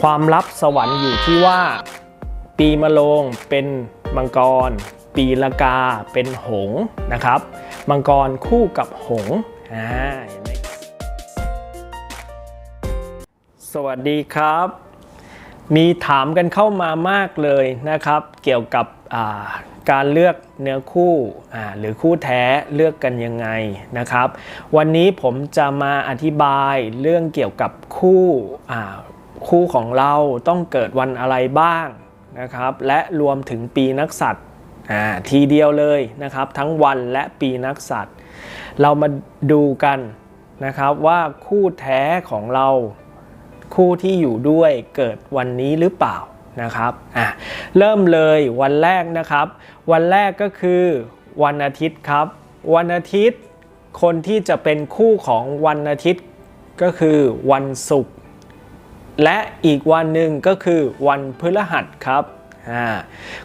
ความลับสวรรค์อยู่ที่ว่า ปีมะโรงเป็นมังกร ปีละกาเป็นหงส์นะครับ มังกรคู่กับหงส์อ่าเห็นไหมสวัสดีครับ มีถามกันเข้ามามากเลยนะครับ เกี่ยวกับาการเลือกเนื้อคู่หรือคู่แท้เลือกกันยังไงนะครับ วันนี้ผมจะมาอธิบายเรื่องเกี่ยวกับคู่ คู่ของเราต้องเกิดวันอะไรบ้างนะครับ และรวมถึงปีนักสัตว์ทีเดียวเลยนะครับ ทั้งวันและปีนักสัตว์ เรามาดูกันนะครับว่าคู่แท้ของเราคู่ที่อยู่ด้วยเกิดวันนี้หรือเปล่านะครับอะเริ่มเลยวันแรกนะครับ วันแรกก็คือวันอาทิตย์ครับ วันอาทิตย์คนที่จะเป็นคู่ของวันอาทิตย์ก็คือวันศุกร์ และอีกวันหนึ่งก็คือวันพฤหัสครับ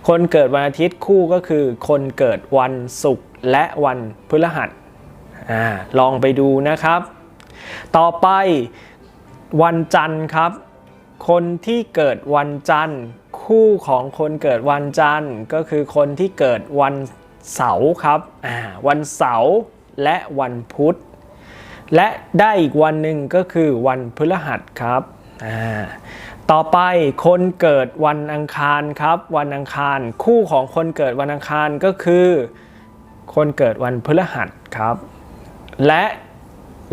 คนเกิดวันอาทิตย์คู่ก็คือ คนเกิดวันศุกร์และวันพฤหัสอลองไปดูนะครับ ต่อไปวันจันทร์ครับ คนที่เกิดวันจันทร์ คู่ของคนเกิดวันจันทร์ ก็คือคนที่เกิดวันเสาร์ครับวันเสาร์และวันพุธ และได้อีกวันหนึ่งก็คือวันพฤหัสครับ ต่อไปคนเกิดวันอังคารครับ วันอังคาร คู่ของคนเกิดวันอังคารก็คือ คนเกิดวันพฤหัสครับ และ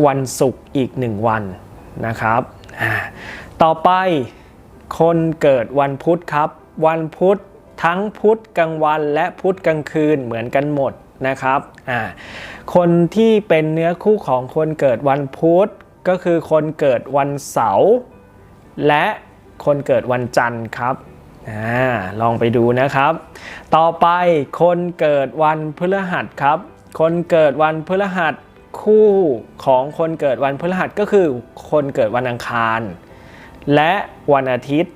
วันศุกร์อีกหนึ่งวันนะครับ ต่อไปคนเกิดวันพุธครับ วันพุธทั้งพุธกลางวันและพุธกลางคืนเหมือนกันหมดนะครับ คนที่เป็นเนื้อคู่ของคนเกิดวันพุธก็คือคนเกิดวันเสาร์ และคนเกิดวันจันทร์ครับอลองไปดูนะครับ ต่อไปคนเกิดวันพฤหัสครับ คนเกิดวันพฤหัสคู่ของคนเกิดวันพฤหัสก็คือคนเกิดวันอังคาร และวันอาทิตย์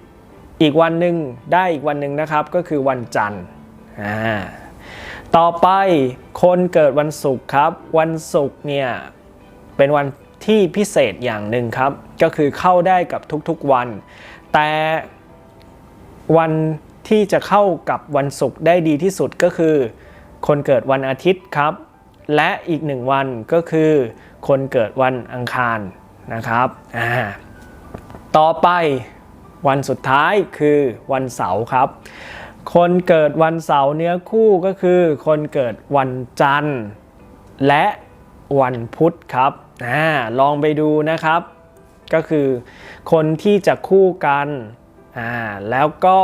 อีกวันหนึ่งได้อีกวันหนึ่งนะครับก็คือวันจันทร์ต่อไปคนเกิดวันศุกร์ครับ วันศุกร์เนี่ยเป็นวัน ที่พิเศษอย่างหนึ่งครับ ก็คือเข้าได้กับทุกๆวัน แต่วันที่จะเข้ากับวันศุกร์ได้ดีที่สุดก็คือ คนเกิดวันอาทิตย์ครับ และอีกหนึ่งวันก็คือ คนเกิดวันอังคารนะครับอ่าต่อไปวันสุดท้ายคือวันเสาร์ครับ คนเกิดวันเสาร์เนื้อคู่ก็คือ คนเกิดวันจันทร์ และ วันพุธครับอ่าลองไปดูนะครับ ก็คือคนที่จะคู่กันอ่าแล้วก็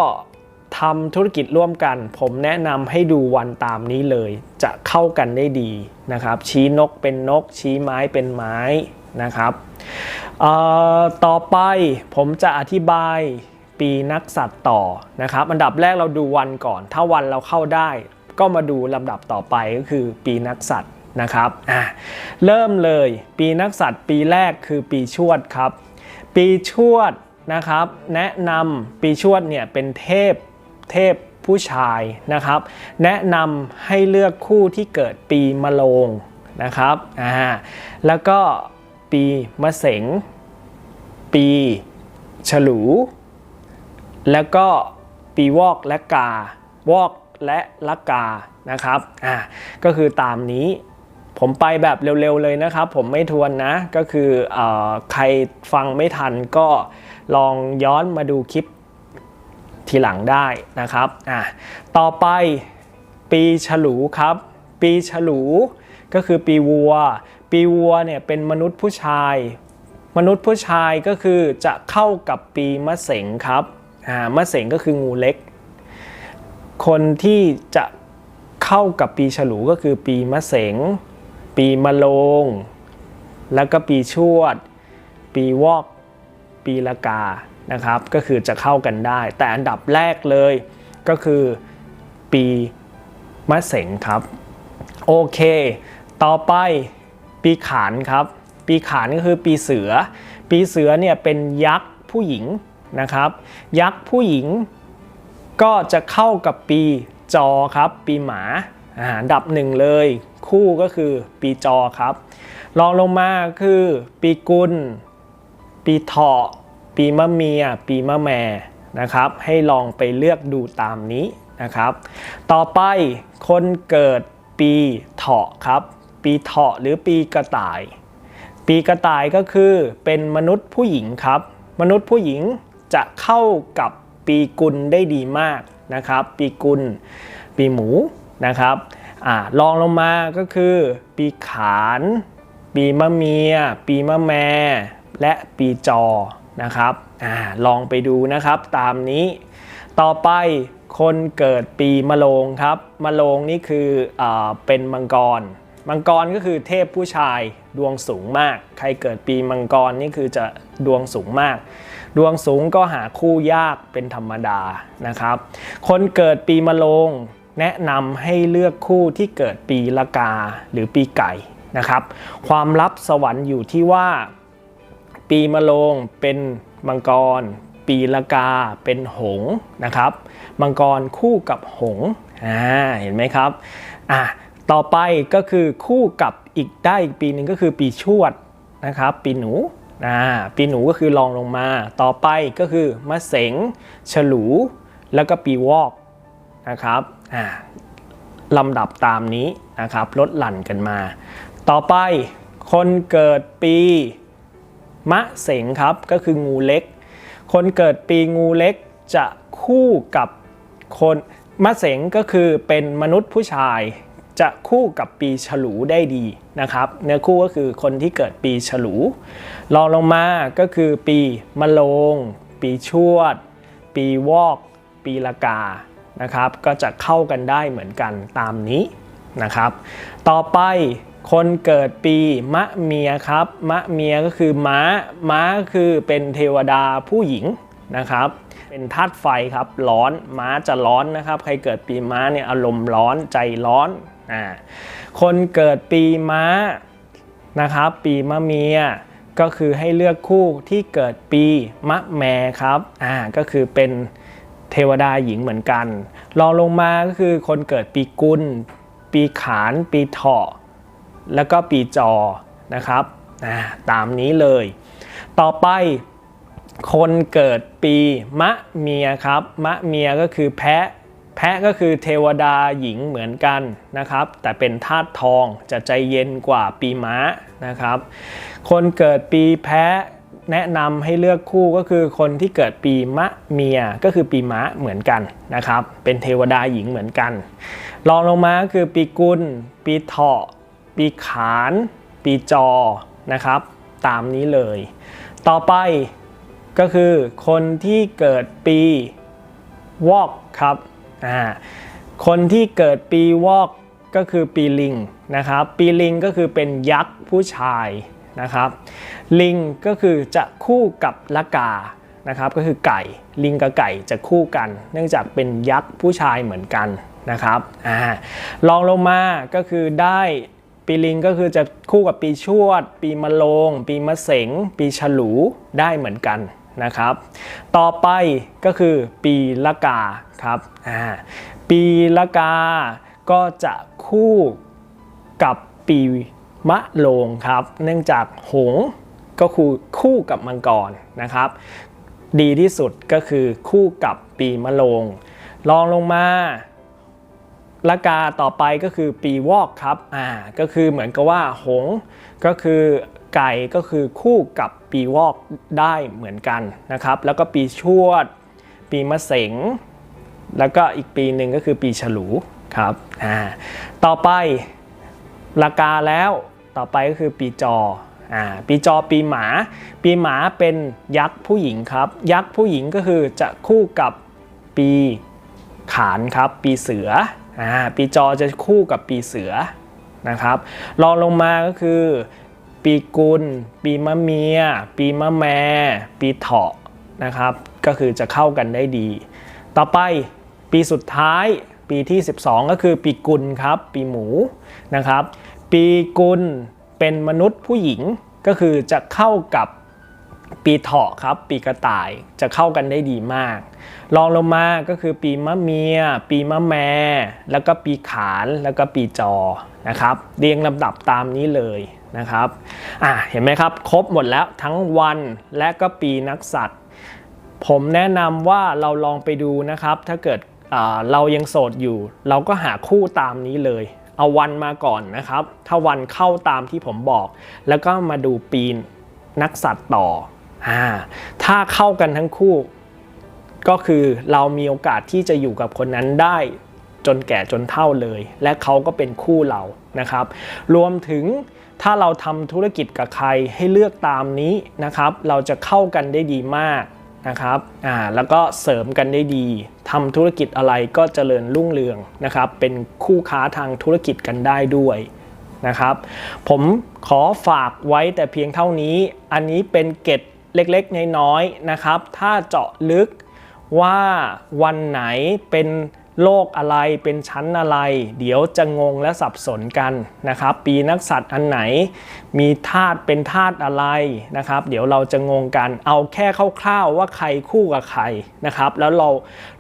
ทำธุรกิจร่วมกัน ผมแนะนำให้ดูวันตามนี้เลย จะเข้ากันได้ดีนะครับ ชี้นกเป็นนก ชี้ไม้เป็นไม้นะครับต่อไปผมจะอธิบายปีนักสัตว์ต่อนะครับอันดับแรกเราดูวันก่อน ถ้าวันเราเข้าได้ ก็มาดูลำดับต่อไปก็คือปีนักสัตว์ นะครับอะเริ่มเลยปีนักสัตว์ปีแรกคือปีชวดครับ ปีชวดนะครับแนะนำปีชวดเนี่ยเป็นเทพเทพผู้ชายนะครับ แนะนำให้เลือกคู่ที่เกิดปีมะโรงนะครับอ่าแล้วก็ปีมะเสง ปีฉลู แล้วก็ปีวอกและกาวอกและละกานะครับอ่าก็คือตามนี้ ผมไปแบบเร็วๆเลยนะครับ ผมไม่ทวนนะก็คืออใครฟังไม่ทันก็ลองย้อนมาดูคลิปทีหลังได้นะครับอะต่อไปปีฉลูครับ ปีฉลูก็คือปีวัว ปีวัวเนี่ยเป็นมนุษย์ผู้ชาย มนุษย์ผู้ชายก็คือจะเข้ากับปีมะเสงครับอ่ามะเสงก็คืองูเล็ก คนที่จะเข้ากับปีฉลูก็คือปีมะเสง ปีมะโรงแล้วก็ปีชวด ปีวอก ปีละกานะครับ ก็คือจะเข้ากันได้ แต่อันดับแรกเลยก็คือปีมะเสงครับ โอเค ต่อไปปีขานครับ ปีขานก็คือปีเสือ ปีเสือเนี่ยเป็นยักษ์ผู้หญิงนะครับ ยักษ์ผู้หญิงก็จะเข้ากับปีจอครับ ปีหมาอ่าอันดับหนึ่งเลย คู่ก็คือปีจอครับรองลงมาคือ ปีกุล ปีเถาะ ปีมะเมีย ปีมะแม่นะครับ ให้ลองไปเลือกดูตามนี้นะครับ ต่อไปคนเกิดปีเถาะครับ ปีเถาะหรือปีกระต่าย ปีกระต่ายก็คือเป็นมนุษย์ผู้หญิงครับ มนุษย์ผู้หญิงจะเข้ากับปีกุลได้ดีมากนะครับ ปีกุล ปีหมูนะครับ อ่าลองลงมาก็คือ ปีขาน ปีมะเมีย ปีมะแม และปีจอนะครับอาลองไปดูนะครับตามนี้ ต่อไปคนเกิดปีมะโรงครับมะโรงนี่คืออเป็นมังกร มังกรก็คือเทพผู้ชายดวงสูงมาก ใครเกิดปีมังกรนี่คือจะดวงสูงมาก ดวงสูงก็หาคู่ยากเป็นธรรมดานะครับ คนเกิดปีมะโรง แนะนำให้เลือกคู่ที่เกิดปีละกาหรือปีไก่นะครับ ความลับสวรรค์อยู่ที่ว่า ปีมะโรงเป็นมังกร ปีละกาเป็นหงนะครับ มังกรคู่กับหงอ่าเห็นไหมครับอะต่อไปก็คือคู่กับอีกได้อีกปีหนึ่งก็คือปีชวดนะครับ ปีหนูอ่าปีหนูก็คือรองลงมา ต่อไปก็คือมะเสงฉลู แล้วก็ปีวอกนะครับ ลำดับตามนี้นะครับลดหลั่นกันมา ต่อไปคนเกิดปีมะเสงครับก็คืองูเล็ก คนเกิดปีงูเล็กจะคู่กับคนมะเสงก็คือเป็นมนุษย์ผู้ชายจะคู่กับปีฉลูได้ดีนะครับ เนื้อคู่ก็คือคนที่เกิดปีฉลูรองลงมาก็คือปีมะโรงปีชวด ปีวอก ปีละกา นะครับ ก็จะเข้ากันได้เหมือนกันตามนี้นะครับ ต่อไปคนเกิดปีมะเมียครับ มะเมียก็คือม้า ม้าก็คือเป็นเทวดาผู้หญิงนะครับ เป็นธาตุไฟครับ ร้อน ม้าจะร้อนนะครับ ใครเกิดปีม้าเนี่ยอารมณ์ร้อนใจร้อนอ่าคนเกิดปีม้านะครับ ปีมะเมียก็คือให้เลือกคู่ที่เกิดปีมะแม่ครับอ่าก็คือเป็น เทวดาหญิงเหมือนกันรองลงมาก็คือคนเกิดปีกุล ปีขาน ปีเถาะ แล้วก็ปีจอนะครับตามนี้เลย ต่อไปคนเกิดปีมะเมียครับ มะเมียก็คือแพะ แพะก็คือเทวดาหญิงเหมือนกันนะครับ แต่เป็นธาตุทองจะใจเย็นกว่าปีม้านะครับ คนเกิดปีแพะ แนะนำให้เลือกคู่ก็คือคนที่เกิดปีมะเมียก็คือปีม้าเหมือนกันนะครับ เป็นเทวดาหญิงเหมือนกันรองลงมาก็คือปีกุล ปีเถาะ ปีขาน ปีจอนะครับ ตามนี้เลย ต่อไปก็คือคนที่เกิดปีวอกครับอ่าคนที่เกิดปีวอกก็คือปีลิงนะครับ ปีลิงก็คือเป็นยักษ์ผู้ชาย นะครับ ลิงก็คือจะคู่กับละกานะครับก็คือไก่ลิงกับไก่จะคู่กัน เนื่องจากเป็นยักษ์ผู้ชายเหมือนกันนะครับอ่าลองลงมาก็คือได้ปีลิงก็คือจะคู่กับปีชวด ปีมะโรงปีมะเสง ปีฉลูได้เหมือนกันนะครับ ต่อไปก็คือปีละกาครับอ่าปีละกาก็จะคู่กับปี มะโรงครับ เนื่องจากหงก็คือคู่กับมังกรนะครับ ดีที่สุดก็คือคู่กับปีมะโรงลองลงมาละกาต่อไปก็คือปีวอกครับ อ่า ก็คือเหมือนกับว่าหงก็คือไก่ก็คือคู่กับปีวอกได้เหมือนกันนะครับ แล้วก็ปีชวด ปีมะเสง แล้วก็อีกปีหนึ่งก็คือปีฉลูครับ อ่า ต่อไปละกาแล้ว ต่อไปก็คือปีจออ่าปีจอปีหมา ปีหมาเป็นยักษ์ผู้หญิงครับ ยักษ์ผู้หญิงก็คือจะคู่กับปีขานครับ ปีเสืออ่าปีจอจะคู่กับปีเสือนะครับรองลงมาก็คือ ปีกุล ปีมะเมีย ปีมะแม ปีเถาะนะครับ ก็คือจะเข้ากันได้ดี ต่อไปปีสุดท้ายปีที่ 12 ก็คือปีกุลครับ ปีหมูนะครับ ปีกุลเป็นมนุษย์ผู้หญิงก็คือจะเข้ากับปีเถาะครับ ปีกระต่ายจะเข้ากันได้ดีมากรองลงมาก็คือปีมะเมีย ปีมะแม แล้วก็ปีขานแล้วก็ปีจอนะครับเรียงลำดับตามนี้เลยนะครับอะเห็นไหมครับ ครบหมดแล้วทั้งวันและก็ปีนักสัตว์ ผมแนะนำว่าเราลองไปดูนะครับ ถ้าเกิดเรายังโสดอยู่ เราก็หาคู่ตามนี้เลย เอาวันมาก่อนนะครับ ถ้าวันเข้าตามที่ผมบอก แล้วก็มาดูปีนนักสัตว์ต่ออาถ้าเข้ากันทั้งคู่ ก็คือเรามีโอกาสที่จะอยู่กับคนนั้นได้จนแก่จนเฒ่าเลย และเขาก็เป็นคู่เรานะครับ รวมถึงถ้าเราทำธุรกิจกับใครให้เลือกตามนี้นะครับ เราจะเข้ากันได้ดีมาก นะครับอ่าแล้วก็เสริมกันได้ดีทำธุรกิจอะไรก็เจริญรุ่งเรืองนะครับ เป็นคู่ค้าทางธุรกิจกันได้ด้วยนะครับ ผมขอฝากไว้แต่เพียงเท่านี้ อันนี้เป็นเกตเล็กๆ น้อยๆนะครับ ถ้าเจาะลึกว่าวันไหนเป็น โลกอะไรเป็นชั้นอะไร เดี๋ยวจะงงและสับสนกันนะครับ ปีนักสัตว์อันไหน มีธาตุเป็นธาตุอะไรนะครับ เดี๋ยวเราจะงงกันเอาแค่คร่าวๆว่าใครคู่กับใครนะครับ แล้วเรา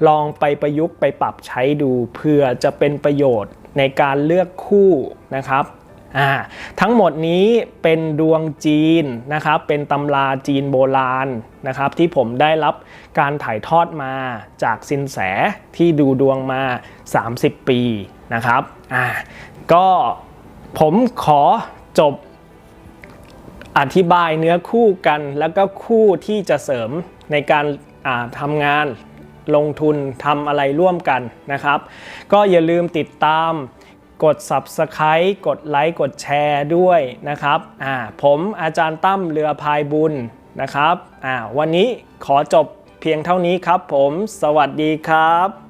ลองไปประยุกต์ไปปรับใช้ดูเพื่อจะเป็นประโยชน์ในการเลือกคู่นะครับ อ่าทั้งหมดนี้เป็นดวงจีนนะครับ เป็นตำราจีนโบราณนะครับ ที่ผมได้รับการถ่ายทอดมาจากสินแสที่ดูดวงมา 30 ปีนะครับอ่าก็ผมขอจบอธิบายเนื้อคู่กัน แล้วก็คู่ที่จะเสริมในการาทำงานลงทุนทำอะไรร่วมกันนะครับ ก็อย่าลืมติดตาม กด Subscribe กดไลค์กดแชร์ด้วยนะครับอ่าผมอาจารย์ตั้มเรือพายบุญนะครับอ่าวันนี้ขอจบเพียงเท่านี้ครับผม สวัสดีครับ